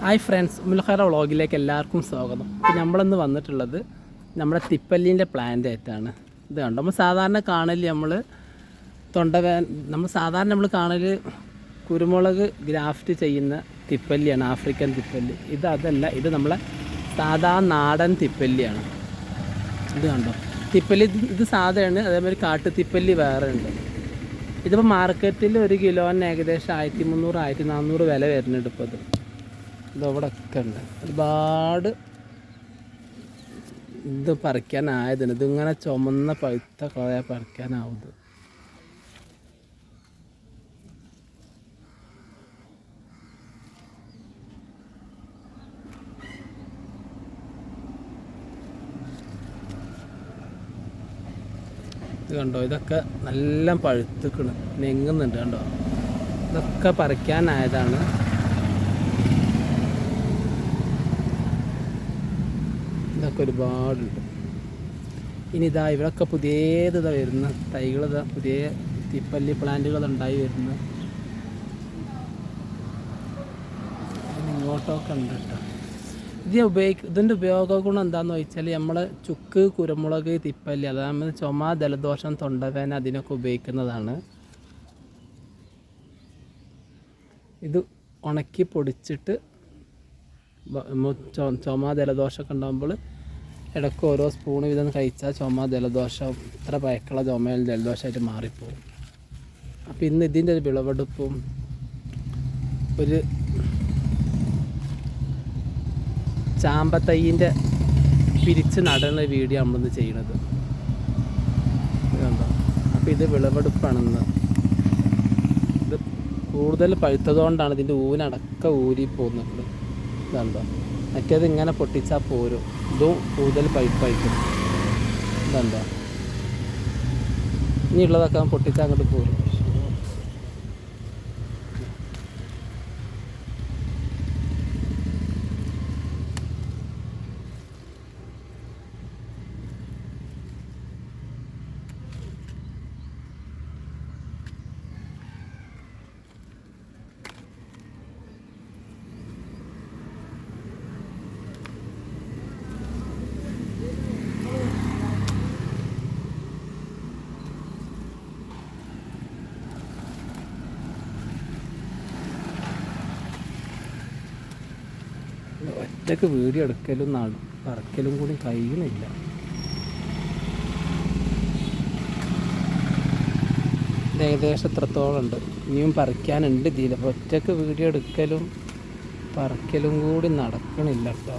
Hi friends മുൽഖറ വ്ളോഗിലേക്ക് എല്ലാവർക്കും സ്വാഗതം. ഇപ്പം നമ്മളിന്ന് വന്നിട്ടുള്ളത് നമ്മുടെ തിപ്പല്ലിന്റെ പ്ലാന്റ് ആയിട്ടാണ്. ഇത് കണ്ടോ? നമ്മൾ സാധാരണ കാണൽ നമ്മൾ തൊണ്ടവേ നമ്മൾ സാധാരണ നമ്മൾ കാണൽ കുരുമുളക് ഗ്രാഫ്റ്റ് ചെയ്യുന്ന തിപ്പല്ലിയാണ് ആഫ്രിക്കൻ തിപ്പല്ലി. ഇത് അതല്ല ഇത് നമ്മളെ സാധാ നാടൻ തിപ്പല്ലിയാണ്. ഇത് കണ്ടോ? തിപ്പല്ലി ഇത് ഇത് സാധയാണ് അതേമാതിരി കാട്ടു തിപ്പല്ലി വേറെ ഉണ്ട്. ഇതിപ്പോൾ മാർക്കറ്റിൽ ഒരു കിലോന് ഏകദേശം ആയിരത്തി മുന്നൂറ് ആയിരത്തി നാനൂറ് വില വരുന്നുണ്ട് ഇപ്പോൾ ഇത്. ഇതവിടെ ഒക്കെ ഉണ്ട് ഒരുപാട് ഇത് പറിക്കാനായതിന് ഇതിങ്ങനെ ചുമന്ന പഴുത്ത കുറേ പറിക്കാനാവുന്നത്. ഇത് കണ്ടോ? ഇതൊക്കെ നല്ല പഴുത്തുക്കണ് നെങ്ങുന്നുണ്ട് കണ്ടോ? ഇതൊക്കെ പറിക്കാനായതാണ് ഇതൊക്കെ ഒരുപാടുണ്ട് ഇനി ഇതാ ഇവിടെയൊക്കെ പുതിയത് ഇതാ വരുന്ന തൈകൾ ഇതാ പുതിയ തിപ്പല്ലി പ്ലാന്റുകൾ ഉണ്ടായി വരുന്ന. ഇങ്ങോട്ടൊക്കെ ഉണ്ട് കേട്ടോ. ഇത് ഉപയോഗിക്ക ഇതിന്റെ ഉപയോഗ ഗുണം എന്താണെന്ന് ചോദിച്ചാൽ നമ്മൾ ചുക്ക് കുരുമുളക് തിപ്പല്ലി അതായത് ചുമ ജലദോഷം തൊണ്ടവേന അതിനൊക്കെ ഉപയോഗിക്കുന്നതാണ്. ഇത് ഉണക്കി പൊടിച്ചിട്ട് ചുമ ജലദോഷമൊക്കെ ഉണ്ടാകുമ്പോൾ ഇടയ്ക്ക് ഓരോ സ്പൂൺ വീതം കഴിച്ചാൽ ചുമ ജലദോഷം ഇത്ര പയക്കുള്ള ചുമയിൽ ജലദോഷമായിട്ട് മാറിപ്പോവും. അപ്പോൾ ഇന്ന് ഇതിന്റെ ഒരു വിളവെടുപ്പും ഒരു ചാമ്പത്തൈന്റെ പിരിച്ച് നടുന്ന വീഡിയോ നമ്മളിന്ന് ചെയ്യണത്. ഇത് കണ്ടോ അപ്പോൾ ഇത് വിളവെടുപ്പാണെന്ന് ഇത് കൂടുതൽ പഴുത്തതുകൊണ്ടാണ് ഇതിന്റെ ഊനടക്ക ഊരി പോകുന്നത് ഇതുണ്ടോ? മറ്റേത് ഇങ്ങനെ പൊട്ടിച്ചാൽ പോരും. ഇതും കൂടുതൽ പഴുപ്പായിരിക്കും ഇനി ഇനിയുള്ളതൊക്കെ പൊട്ടിച്ചാൽ അങ്ങോട്ട് പോരും. ഒറ്റയ്ക്ക് വീടി എടുക്കലും പറക്കലും കൂടി കഴിയുന്നില്ല. ഏകദേശം എത്രത്തോളം ഉണ്ട്? ഇനിയും പറിക്കാനുണ്ട് ഇതിൽ ഒറ്റയ്ക്ക് വീടി എടുക്കലും പറക്കലും കൂടി നടക്കണില്ല കേട്ടോ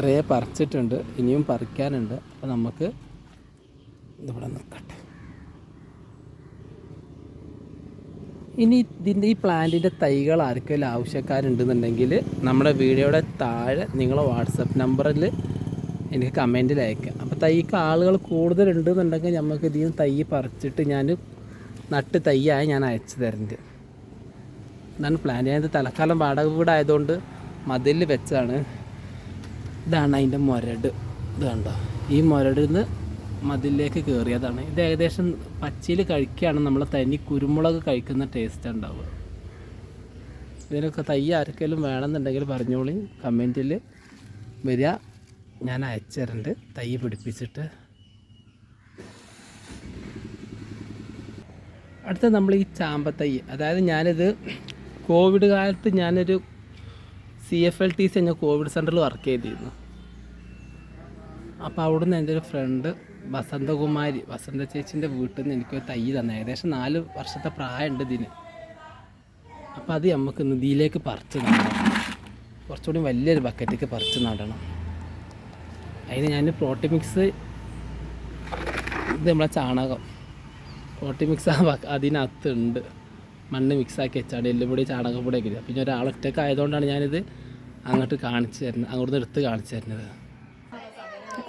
ഇത്രയേ പറിച്ചിട്ടുണ്ട് ഇനിയും പറിക്കാനുണ്ട്. അപ്പോൾ നമുക്ക് ഇതിവിടെ നിൽക്കട്ടെ. ഇനി ഇതിന്റെ ഈ പ്ലാന്റിന്റെ തൈകൾ ആർക്കെങ്കിലും ആവശ്യക്കാരുണ്ടെന്നുണ്ടെങ്കിൽ നമ്മുടെ വീഡിയോയുടെ താഴെ നിങ്ങളെ വാട്സപ്പ് നമ്പറിൽ എനിക്ക് കമന്റിൽ അയക്കാം. അപ്പോൾ തൈക്ക് ആളുകൾ കൂടുതലുണ്ടെന്നുണ്ടെങ്കിൽ നമുക്ക് ഇതിൽ നിന്ന് തൈ പറിച്ചിട്ട് ഞാൻ നട്ട് തൈയായി ഞാൻ അയച്ചു തരുന്നുണ്ട് ഇതാണ് പ്ലാൻ ഞാനിത് തലക്കാലം വാടക വീടായതുകൊണ്ട് മതിലിൽ വെച്ചതാണ്. ഇതാണ് അതിന്റെ മുരട്. ഇത് കണ്ടോ? ഈ മുരടിൽ നിന്ന് മതിലേക്ക് കയറിയതാണ് ഇത് ഏകദേശം പച്ചയിൽ കഴിക്കുകയാണ്. നമ്മൾ തനി കുരുമുളക് കഴിക്കുന്ന ടേസ്റ്റ് ഉണ്ടാവുക. ഇതിനൊക്കെ തൈ ആർക്കെങ്കിലും വേണമെന്നുണ്ടെങ്കിൽ പറഞ്ഞോളി. കമന്റിൽ വരിക. ഞാൻ അയച്ചു തരുന്നുണ്ട് തൈ പിടിപ്പിച്ചിട്ട്. അടുത്ത നമ്മൾ ഈ ചാമ്പത്തൈ. അതായത് ഞാനിത് കോവിഡ് കാലത്ത് ഞാനൊരു C F L T C എന്നെ കോവിഡ് സെന്ററിൽ വർക്ക് ചെയ്തിരുന്നു. അപ്പോൾ അവിടുന്ന് എന്റെ ഒരു ഫ്രണ്ട് വസന്തകുമാരി വസന്ത ചേച്ചിന്റെ വീട്ടിൽ നിന്ന് എനിക്കൊരു തൈ തന്നെ. ഏകദേശം നാല് വർഷത്തെ പ്രായമുണ്ട് ഇതിന്. അപ്പോൾ അത് നമുക്ക് നിധിയിലേക്ക് പറിച്ച് നടണം. കുറച്ചുകൂടി വലിയൊരു ബക്കറ്റിലേക്ക് പറിച്ച് നടണം. അതിന് ഞാൻ പ്രോട്ടിമിക്സ് ഇത് നമ്മളെ ചാണകം. പ്രോട്ടിമിക്സ് അതിനകത്തുണ്ട്. മണ്ണ് മിക്സാക്കി വെച്ചാണ് എല്ലുപൊടി ചാണകപ്പൊടിയൊക്കെ. പിന്നെ ഒരാളൊറ്റക്കായതുകൊണ്ടാണ് ഞാനിത് അങ്ങോട്ട് കാണിച്ചു തരുന്നത് അങ്ങോട്ട് എടുത്ത് കാണിച്ചു തരുന്നത്.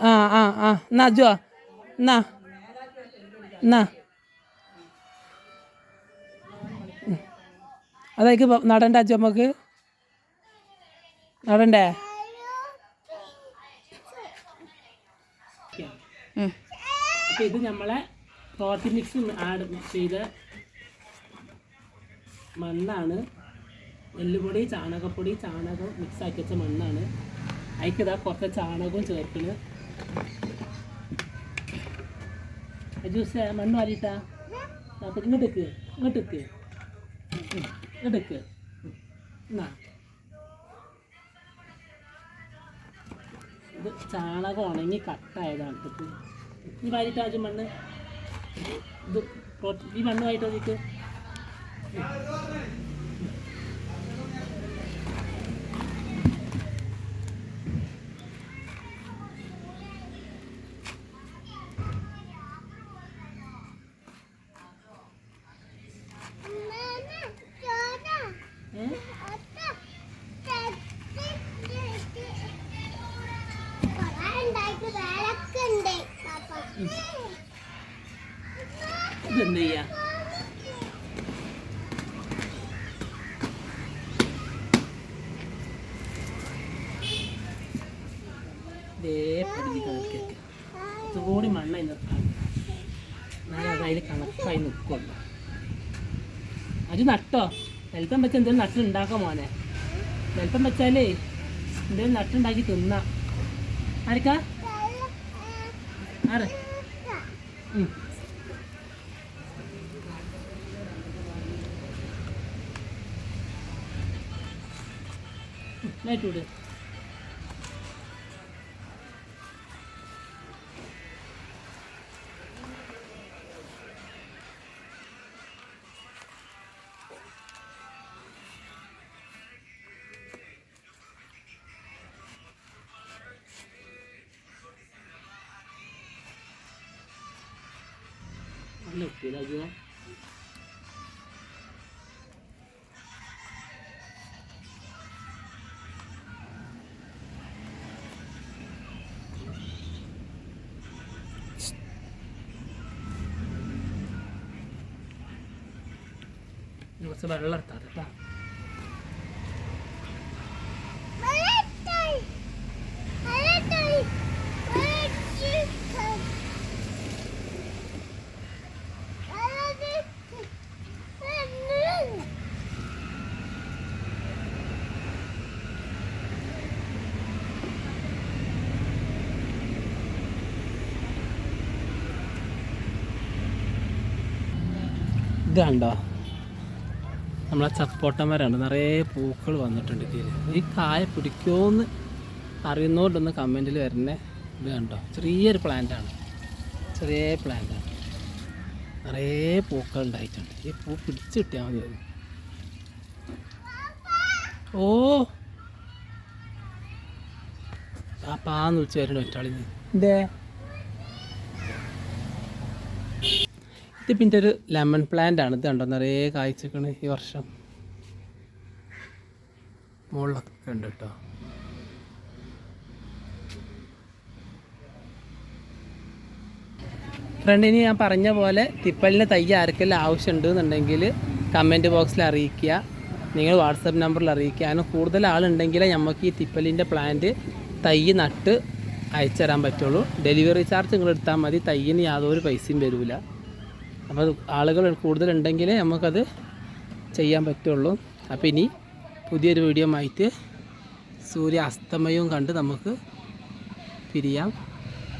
ആ ആ ആ. എന്നാ അജുവാ എന്നാ എന്നാ. അതായത് നടണ്ട അജു നമുക്ക്? നടണ്ടേ. അപ്പോൾ ഇത് നമ്മളെ പ്രോട്ടീൻ മിക്സ് ആഡ് ചെയ്ത മണ്ണാണ്. എല്ലുപൊടി ചാണകപ്പൊടി ചാണകം മിക്സ് ആക്കി വെച്ച മണ്ണാണ്. അതിക്കതാ കുറച്ച് ചാണകവും ചേർക്കണ്. ജ്യൂസ് മണ്ണ് വാരിട്ടാ അപ്പം ഇങ്ങോട്ടേക്ക് ഇങ്ങോട്ടേക്ക് ഇങ്ങോട്ടേക്ക് എന്നാ. ഇത് ചാണകം ഉണങ്ങി കട്ടായതാണ് ഇത് ഈ വാരിട്ടാ ആദ്യം മണ്ണ്? ഇത് ഈ മണ്ണ് വായിട്ടാ ദേ പൊടിഞ്ഞ് കിടക്കൊക്കെ ഇതുകൂടി മണ്ണ നിർത്താം. അത് കണക്കായി നിൽക്കുള്ളൂ അത് നട്ടോ? വലിപ്പം വെച്ച് എന്തെങ്കിലും നട്ടുണ്ടാക്കാം മോനെ? വലിപ്പം വെച്ചാലേ എന്തെങ്കിലും നട്ടുണ്ടാക്കി തിന്നാം. ആർക്കാ ആറ് ലൈറ്റ് വിട്. നല്ല ഉപ്പില്ല അജുവ കുറച്ച് വെള്ളം എടുത്താൽ കേട്ടോ ഇത് കണ്ടോ നമ്മളെ ചപ്പോട്ടന്മാരാണ് നിറയെ പൂക്കൾ വന്നിട്ടുണ്ട് ഇതിൽ ഈ കായ പിടിക്കുമോന്ന് അറിയുന്നോണ്ടൊന്ന് കമന്റിൽ വരണേ ഇത് കണ്ടോ ചെറിയൊരു പ്ലാന്റാണ്. ചെറിയ പ്ലാന്റാണ്. നിറയെ പൂക്കൾ ഉണ്ടായിട്ടുണ്ട്. ഈ പൂ പിടിച്ച് കിട്ടിയാൽ മതി ഓ! പാന്ന് വിളിച്ച് വരുന്നുണ്ട് ഒറ്റാളിന്ന്. എന്തേ? ഇത് പിന്നെ ഒരു ലെമൺ പ്ലാന്റ് ആണ്. ഇത് കണ്ടോ? നിറയെ കായ്ച്ചിക്കണ് ഈ വർഷം. മുകളിലൊക്കെ ഉണ്ട് കേട്ടോ. ഇനി ഞാൻ പറഞ്ഞ പോലെ തിപ്പലിന് തൈ ആർക്കെല്ലാം ആവശ്യമുണ്ട് എന്നുണ്ടെങ്കിൽ കമന്റ് ബോക്സിൽ അറിയിക്കുക. നിങ്ങൾ വാട്സപ്പ് നമ്പറിൽ അറിയിക്കുക. കാരണം കൂടുതൽ ആളുണ്ടെങ്കിലേ നമുക്ക് ഈ തിപ്പലിന്റെ പ്ലാന്റ് തൈ നട്ട് അയച്ചു തരാൻ പറ്റുള്ളൂ. ഡെലിവറി ചാർജ് നിങ്ങൾ എടുത്താൽ മതി. തൈയിന് യാതൊരു പൈസയും വരില്ല. അപ്പോൾ ആളുകൾ കൂടുതലുണ്ടെങ്കിലേ നമുക്കത് ചെയ്യാൻ പറ്റുള്ളൂ. അപ്പോൾ ഇനി പുതിയൊരു വീഡിയോ ആയിട്ട് സൂര്യ അസ്തമയവും കണ്ട് നമുക്ക് പിരിയാം.